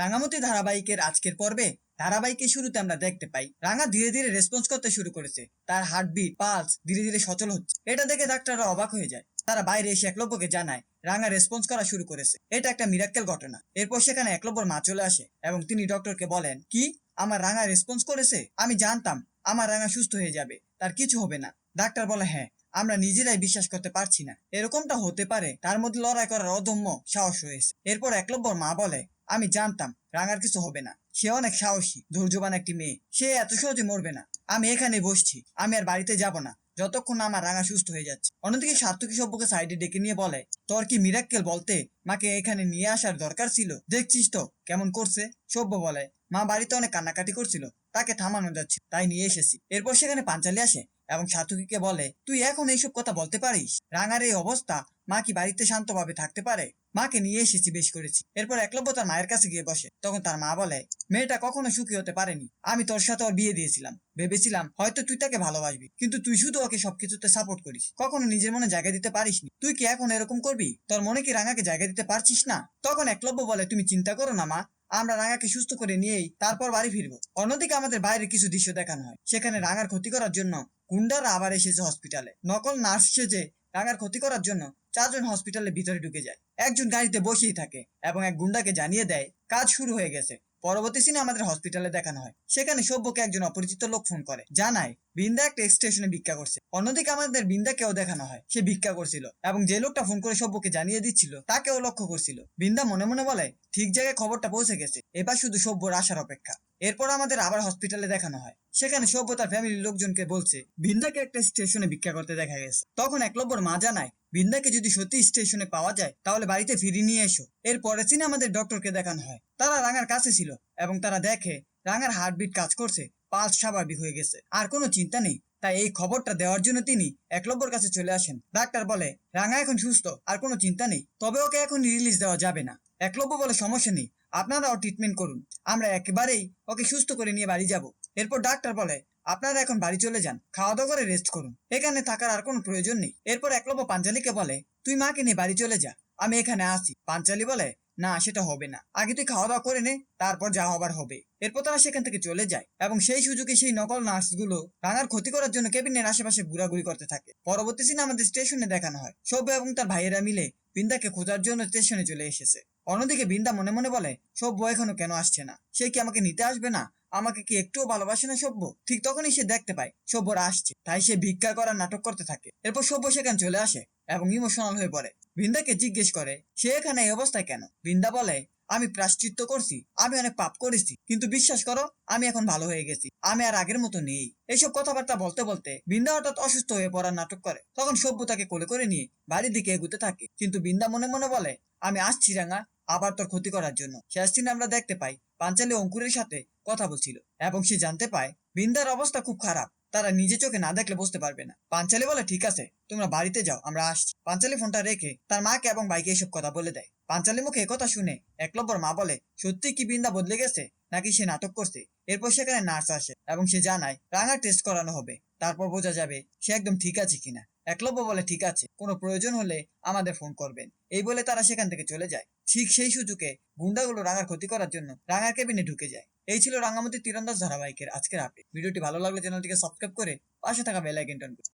রাঙামতি ধারাবাহিকের আজকের পর্বে ধারাবাহিকের শুরুতে আমরা দেখতে পাই, রাঙা ধীরে ধীরে রেসপন্স করতে শুরু করেছে। তার হার্টবিট পালস ধীরে ধীরে সচল হচ্ছে। এটা দেখে ডাক্তাররা অবাক হয়ে যায়। তারা বাইরে এসে একলব্যকে জানায়, রাঙা রেসপন্স করা শুরু করেছে। এটা একটা মিরাক্কেল ঘটনা। এরপর সেখানে একলব্যর মা চলে আসে এবং তিনি ডক্টরকে বলেন, কি? আমার রাঙা রেসপন্স করেছে? আমি জানতাম, আমার রাঙা সুস্থ হয়ে যাবে, তার কিছু হবে না। ডাক্তার বলে হ্যাঁ আমরা নিজেরাই বিশ্বাস করতে পারছি না। এরকমটা হতে পারে। তার মধ্যে লড়াই করার অদম্য সাহস রয়েছে। এরপর একলব্যর মা বলে আমি জানতাম রাঙার কিছু হবে না। সে অনেক সাহসী, ধৈর্যবান একটি মেয়ে। সে এত সহজে মরবে না। আমি এখানে বসছি। আমি আর বাড়িতে যাব না। যতক্ষণ আমার রাঙা সুস্থ হয়ে যাচ্ছে। অন্যদিকে সার্থকী সভ্যকে সাইডে ডেকে নিয়ে বলে, তোর কি মিরাক্কেল বলতে মাকে এখানে নিয়ে আসার দরকার ছিল? দেখছিস তো কেমন করছে? সভ্য বলে, মা বাড়িতে অনেক কান্নাকাটি করছিল। তাকে থামানো যাচ্ছে। তাই নিয়ে এসেছি। এরপর সেখানে পাঞ্চালি আসে এবং সার্থকীকে বলে, তুই এখন এইসব কথা বলতে পারিস? রাঙার এই অবস্থা মা কি বাড়িতে শান্তভাবে থাকতে পারে? মাকে নিয়ে এসেছি, বেশ করেছি। এরপর একলব্য তার মায়ের কাছে গিয়ে বসে। তখন তার মা বলে, মেয়েটা কখনো সুখী হতে পারেনি। আমি তোর সাথে ওর বিয়ে দিয়েছিলাম। ভেবেছিলাম হয়তো তুই তাকে ভালোবাসবি। কিন্তু তুই শুধু ওকে সবকিছুতে সাপোর্ট করিস। কখনো নিজের মনে জায়গা দিতে পারিসনি। তুই কি এখন এরকম করবি? তোর মনে কি রাঙাকে জায়গা দিতে পারছিস না? তখন একলব্য বলে, তুমি চিন্তা করো না, মা। আমরা রাঙাকে সুস্থ করে নিয়েই তারপর বাড়ি ফিরবো। অন্যদিকে আমাদের বাইরে কিছু দৃশ্য দেখানো হয়। সেখানে রাঙার ক্ষতি করার জন্য গুন্ডারা আবার এসেছে হসপিটালে নকল নার্স সেজে রাঙার ক্ষতি করার জন্য। চারজন হসপিটালের ভিতরে ঢুকে যায়। একজন গাড়িতে বসেই থাকে এবং এক গুন্ডাকে জানিয়ে দেয়, কাজ শুরু হয়ে গেছে। পরবর্তী সিনে আমাদের হসপিটালে দেখানো হয়। সেখানে সভ্যকে একজন অপরিচিত লোক ফোন করে, জানায়, বিন্দা একটা স্টেশনে ভিক্ষা করছে। অন্যদিকে আমাদের বিন্দাকেও দেখানো হয়, সে ভিক্ষা করছিল এবং যে লোকটা ফোন করে সভ্যকে জানিয়ে দিচ্ছিল, তাকেও লক্ষ্য করছিল। বিন্দা মনে মনে বলে, ঠিক জায়গায় খবরটা পৌঁছে গেছে। এবার শুধু সভ্যর আসার অপেক্ষা। এরপর আমাদের আবার হসপিটালে দেখানো হয়। সেখানে সভ্য তার ফ্যামিলির লোকজনকে বলছে বিন্দাকে একটা স্টেশনে ভিক্ষা করতে দেখা গেছে। তখন একলব্যর মা জানায় বিন্দাকে যদি সত্যি স্টেশনে পাওয়া যায়, তাহলে বাড়িতে ফিরিয়ে নিয়ে এসো। এর পরের সিনে আমাদের ডক্টরকে দেখানো হয়। তারা রাঙার কাছে ছিল এবং তারা দেখে, রাঙার হার্টবিট কাজ করছে পালস স্বাভাবিক হয়ে গেছে। আর কোনো চিন্তা নেই। তাই এই খবরটা দেওয়ার জন্য তিনি একলব্যর কাছে চলে আসেন। ডাক্তার বলে, রাঙা এখন সুস্থ, আর কোনো চিন্তা নেই। তবে ওকে এখন রিলিজ দেওয়া যাবে না। একলব্য বলে, সমস্যা নেই, আপনারাও ট্রিটমেন্ট করুন। আমরা একেবারেই ওকে সুস্থ করে নিয়ে বাড়ি যাব। এরপর ডাক্তার বলে, আপনারা এখন বাড়ি চলে যান খাওয়া দাওয়া করে রেস্ট করুন। এখানে থাকার আর কোনো প্রয়োজন নেই। এরপর একলব্য পাঞ্চালিকে বলে, তুই মাকে নিয়ে বাড়ি চলে যা, আমি এখানে আসি পাঞ্চালি বলে, না, সেটা হবে না। আগে তুই খাওয়া দাওয়া করে নে, তারপর যা হবার হবে। এরপর তারা সেখান থেকে চলে যায় এবং সেই সুযোগে সেই নকল নার্সগুলো রাঙার ক্ষতি করার জন্য কেবিনের আশেপাশে ঘোরাঘুরি করতে থাকে। পরবর্তী সিনে আমাদের স্টেশনে দেখানো হয়। সভ্য এবং তার ভাইয়েরা মিলে বিন্দাকে খোঁজার জন্য স্টেশনে চলে এসেছে। অন্যদিকে বিন্দা মনে মনে বলে, সভ্য এখনও কেন আসছে না? সে কি আমাকে নিতে আসবে না? আমাকে কি একটুও ভালোবাসে না সভ্য? ঠিক তখনই সে দেখতে পায়, সভ্যরা আসছে। তাই সে ভিক্ষা করার নাটক করতে থাকে। এরপর সভ্য সেখানে চলে আসে এবং ইমোশনাল হয়ে পড়ে। বৃন্দাকে জিজ্ঞেস করে, সে এখানে এই অবস্থায় কেন? বৃন্দা বলে, আমি প্রাশ্চিত্য করছি, আমি অনেক পাপ করেছি। কিন্তু বিশ্বাস করো, আমি এখন ভালো হয়ে গেছি। আমি আর আগের মতো নেই। এইসব কথাবার্তা বলতে বলতে বৃন্দা হঠাৎ অসুস্থ হয়ে পড়ার নাটক করে। তখন সভ্য তাকে কোলে করে নিয়ে বাড়ির দিকে এগুতে থাকে। কিন্তু বৃন্দা মনে মনে বলে, আমি আসছি রাঙা আবার তোর ক্ষতি করার জন্য। শেষ দিন আমরা দেখতে পাই, পাঞ্চালি অঙ্কুরের সাথে কথা বলছিল এবং সে জানতে পায়, বৃন্দার অবস্থা খুব খারাপ। তারা নিজে চোখে না দেখলে বুঝতে পারবে না। পাঞ্চালি বলে, ঠিক আছে, তোমরা বাড়িতে যাও, আমরা আসছি। পাঞ্চালি ফোনটা রেখে তার মাকে এবং ভাইকে এসব কথা বলে দেয়। পাঞ্চালি মুখে কথা শুনে একলব্বর মা বলে, সত্যি কি বৃন্দা বদলে গেছে? নাকি সে নাটক করছে? এরপর সেখানে নার্স আসে এবং সে জানায়, রাঙা টেস্ট করানো হবে। তারপর বোঝা যাবে সে একদম ঠিক আছে কিনা। একলব্য বলে, ঠিক আছে, কোনো প্রয়োজন হলে আমাদের ফোন করবেন। এই বলে তারা সেখান থেকে চলে যায়। ঠিক সেই সুযোগে গুন্ডাগুলো রাঙার ক্ষতি করার জন্য রাঙা কেবিনে ঢুকে যায়। এই ছিল রাঙামতি তীরন্দাজ ধারাবাহিকের আজকের আপডেট ভিডিওটি ভালো লাগলে চ্যানেলটিকে সাবস্ক্রাইব করে পাশে থাকা বেল আইকন টান করুন